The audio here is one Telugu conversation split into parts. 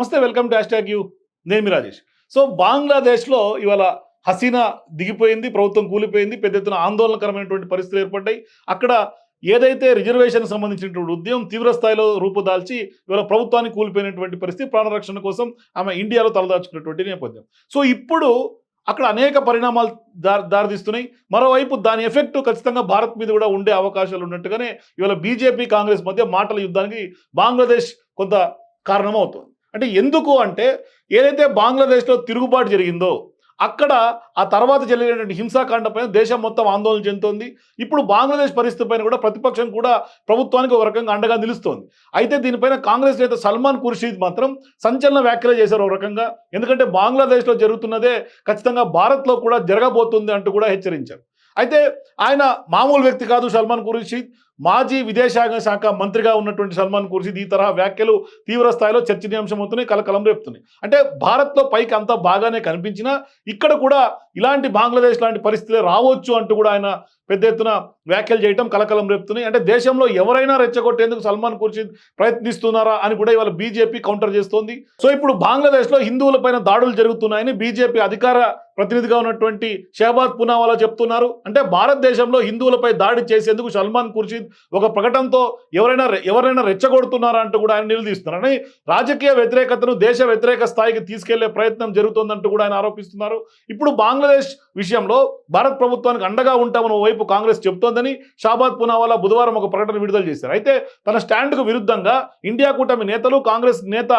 నమస్తే welcome to hash tag U. నేను మీ రాజేష్. సో బంగ్లాదేశ్లో ఇవాళ హసీనా దిగిపోయింది ప్రభుత్వం కూలిపోయింది పెద్ద ఎత్తున ఆందోళనకరమైనటువంటి పరిస్థితులు ఏర్పడ్డాయి. అక్కడ ఏదైతే రిజర్వేషన్ సంబంధించినటువంటి ఉద్యమం తీవ్ర స్థాయిలో రూపుదాల్చి ఇవాళ ప్రభుత్వాన్ని కూలిపోయినటువంటి పరిస్థితి ప్రాణరక్షణ కోసం ఆమె ఇండియాలో తలదాచుకున్నటువంటి నేపథ్యం. సో ఇప్పుడు అక్కడ అనేక పరిణామాలు దారి దారితీస్తున్నాయి. మరోవైపు దాని ఎఫెక్ట్ ఖచ్చితంగా భారత్ మీద కూడా ఉండే అవకాశాలు ఉన్నట్టుగానే ఇవాళ బీజేపీ కాంగ్రెస్ మధ్య మాటల యుద్ధానికి బంగ్లాదేశ్ కొంత కారణమవుతుంది. అంటే ఎందుకు అంటే ఏదైతే బంగ్లాదేశ్లో తిరుగుబాటు జరిగిందో అక్కడ ఆ తర్వాత జరిగినటువంటి హింసాకాండ పైన దేశం మొత్తం ఆందోళన చెందుతోంది. ఇప్పుడు బంగ్లాదేశ్ పరిస్థితి పైన కూడా ప్రతిపక్షం కూడా ప్రభుత్వానికి ఒక రకంగా అండగా నిలుస్తోంది. అయితే దీనిపైన కాంగ్రెస్ నేత సల్మాన్ ఖుర్షీద్ మాత్రం సంచలన వ్యాఖ్యలు చేశారు ఒక రకంగా. ఎందుకంటే బంగ్లాదేశ్లో జరుగుతున్నదే ఖచ్చితంగా భారత్లో కూడా జరగబోతుంది అంటూ కూడా హెచ్చరించారు. అయితే ఆయన మామూలు వ్యక్తి కాదు సల్మాన్ ఖుర్షీద్. మాజీ విదేశాంగ శాఖ మంత్రిగా ఉన్నటువంటి సల్మాన్ ఖుర్షీద్ ఈ తరహా వ్యాఖ్యలు తీవ్ర స్థాయిలో చర్చనీయాంశం అవుతున్నాయి కలకలం రేపుతున్నాయి అంటే భారత్లో పైకి అంతా బాగానే కనిపించినా ఇక్కడ కూడా ఇలాంటి బంగ్లాదేశ్ లాంటి పరిస్థితులే రావచ్చు అంటూ కూడా ఆయన పెద్ద ఎత్తున వ్యాఖ్యలు చేయటం కలకలం రేపుతున్నాయి అంటే దేశంలో ఎవరైనా రెచ్చగొట్టేందుకు సల్మాన్ ఖుర్షీద్ ప్రయత్నిస్తున్నారా అని కూడా ఇవాళ బీజేపీ కౌంటర్ చేస్తోంది. సో ఇప్పుడు బంగ్లాదేశ్లో హిందువులపైన దాడులు జరుగుతున్నాయని బీజేపీ అధికార ప్రతినిధిగా ఉన్నటువంటి షహబాద్ పునావాలా చెప్తున్నారు. అంటే భారతదేశంలో హిందువులపై దాడి చేసేందుకు సల్మాన్ ఖుర్షీద్ ఒక ప్రకటనతో ఎవరైనా ఎవరైనా రెచ్చగొడుతున్నారా అంటూ కూడా ఆయన నిలదీస్తున్నారు. అని రాజకీయ వ్యతిరేకతను దేశ వ్యతిరేక స్థాయికి తీసుకెళ్ళే ప్రయత్నం జరుగుతోందంటూ కూడా ఆయన ఆరోపిస్తున్నారు. ఇప్పుడు బంగ్లాదేశ్ విషయంలో భారత్ ప్రభుత్వానికి అండగా ఉంటామని వైపు కాంగ్రెస్ చెబుతోందని షాబాద్ పునావాలా బుధవారం ఒక ప్రకటన విడుదల చేశారు. అయితే తన స్టాండ్కు విరుద్ధంగా ఇండియా కూటమి నేతలు కాంగ్రెస్ నేత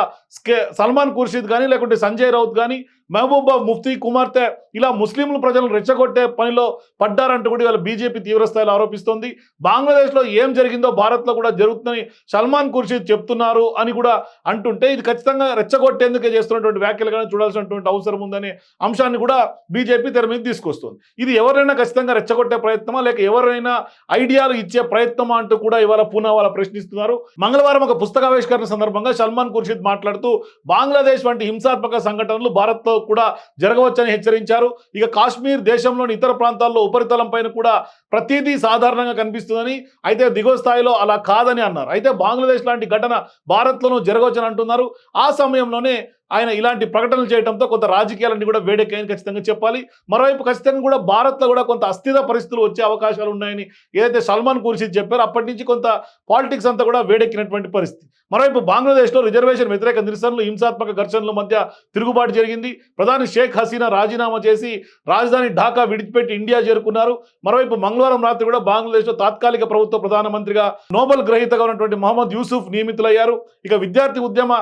సల్మాన్ ఖుర్షీద్ కానీ లేకుంటే సంజయ్ రౌత్ కానీ మహబూబా ముఫ్తీ కుమార్తె ఇలా ముస్లింలు ప్రజలను రెచ్చగొట్టే పనిలో పడ్డారంటూ కూడా ఇవాళ బీజేపీ తీవ్రస్థాయిలో ఆరోపిస్తోంది. బంగ్లాదేశ్లో ఏం జరిగిందో భారత్లో కూడా జరుగుతుందని సల్మాన్ ఖుర్షీద్ చెప్తున్నారు అని కూడా అంటుంటే ఇది ఖచ్చితంగా రెచ్చగొట్టేందుకే చేస్తున్నటువంటి వ్యాఖ్యలు కానీ చూడాల్సినటువంటి అవసరం ఉందనే అంశాన్ని కూడా బీజేపీ తెర మీద తీసుకొస్తుంది. ఇది ఎవరైనా ఖచ్చితంగా రెచ్చగొట్టే ప్రయత్నమా లేక ఎవరైనా ఐడియాలు ఇచ్చే ప్రయత్నమా అంటూ కూడా ఇవాళ పూనా వాళ్ళ ప్రశ్నిస్తున్నారు. మంగళవారం ఒక పుస్తకావిష్కరణ సందర్భంగా సల్మాన్ ఖుర్షీద్ మాట్లాడుతూ బంగ్లాదేశ్ వంటి హింసాత్మక సంఘటనలు భారత్లో కూడా జరగవచ్చని హెచ్చరించారు. ఇక కాశ్మీర్ దేశంలోని ఇతర ప్రాంతాల్లో ఉపరితలం పైన కూడా ప్రతిదీ సాధారణంగా కనిపిస్తుందని అయితే దిగువ స్థాయిలో అలా కాదని అన్నారు. అయితే బంగ్లాదేశ్ లాంటి ఘటన భారత్లోనూ జరగవచ్చని అంటున్నారు. ఆ సమయంలోనే ఆయన ఇలాంటి ప్రకటనలు చేయడంతో కొంత రాజకీయాలన్నీ కూడా వేడెక్కాయని ఖచ్చితంగా చెప్పాలి. మరోవైపు ఖచ్చితంగా కూడా భారత్లో కూడా కొంత అస్థిర పరిస్థితులు వచ్చే అవకాశాలు ఉన్నాయని ఏదైతే సల్మాన్ ఖుర్షీద్ చెప్పారో అప్పటి నుంచి కొంత పాలిటిక్స్ అంతా కూడా వేడెక్కినటువంటి పరిస్థితి. మరోవైపు బంగ్లాదేశ్లో రిజర్వేషన్ వ్యతిరేక నిరసనలు హింసాత్మక ఘర్షణల మధ్య తిరుగుబాటు జరిగింది. ప్రధాని షేక్ హసీనా రాజీనామా చేసి రాజధాని ఢాకా విడిచిపెట్టి ఇండియా చేరుకున్నారు. మరోవైపు మంగళవారం రాత్రి కూడా బంగ్లాదేశ్లో తాత్కాలిక ప్రభుత్వ ప్రధానమంత్రిగా నోబెల్ గ్రహీతగా ఉన్నటువంటి మహమ్మద్ యూసుఫ్ నియమితులయ్యారు. ఇక విద్యార్థి ఉద్యమ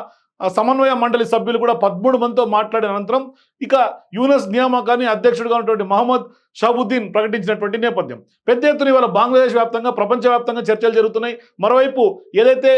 సమన్వయ మండలి సభ్యులు కూడా పదమూడు మందితో మాట్లాడిన అనంతరం ఇక యూనస్ నియామకాన్ని అధ్యక్షుడిగా ఉన్నటువంటి మహమ్మద్ షాబుద్దీన్ ప్రకటించినటువంటి నేపథ్యం. పెద్ద ఎత్తున ఇవాళ బంగ్లాదేశ్ వ్యాప్తంగా ప్రపంచవ్యాప్తంగా చర్చలు జరుగుతున్నాయి. మరోవైపు ఏదైతే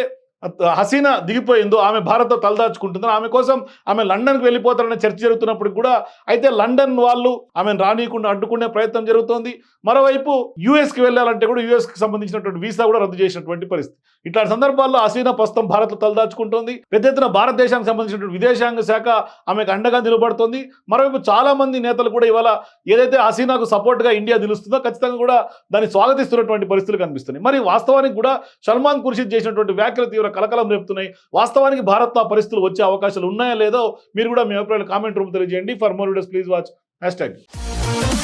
హసీనా దిగిపోయిందో ఆమె భారత్తో తలదాచుకుంటుందో ఆమె కోసం ఆమె లండన్కి వెళ్ళిపోతారనే చర్చ జరుగుతున్నప్పుడు కూడా అయితే లండన్ వాళ్ళు ఆమెను రానియకుండా అడ్డుకునే ప్రయత్నం జరుగుతోంది. మరోవైపు యూఎస్కి వెళ్ళాలంటే కూడా యూఎస్కి సంబంధించినటువంటి వీసా కూడా రద్దు చేసినటువంటి పరిస్థితి. ఇట్లాంటి సందర్భాల్లో హసీనా ప్రస్తుతం భారత్లో తలదాచుకుంటోంది. పెద్ద ఎత్తున భారతదేశానికి సంబంధించినటువంటి విదేశాంగ శాఖ ఆమెకు అండగా నిలబడుతోంది. మరోవైపు చాలామంది నేతలు కూడా ఇవాళ ఏదైతే హసీనాకు సపోర్ట్గా ఇండియా నిలుస్తుందో ఖచ్చితంగా కూడా దాన్ని స్వాగతిస్తున్నటువంటి పరిస్థితులు కనిపిస్తున్నాయి. మరి వాస్తవానికి కూడా సల్మాన్ ఖుర్షీద్ చేసినటువంటి వ్యాఖ్యలు తీవ్ర కలకలం రేపుతున్నాయి. వాస్తవానికి భారత్లో ఆ పరిస్థితులు వచ్చే అవకాశాలు ఉన్నాయా లేదో మీరు కూడా మీ అభిప్రాయాలు కామెంట్ రూమ్ తెలియజేయండి. For more videos please watch hash tag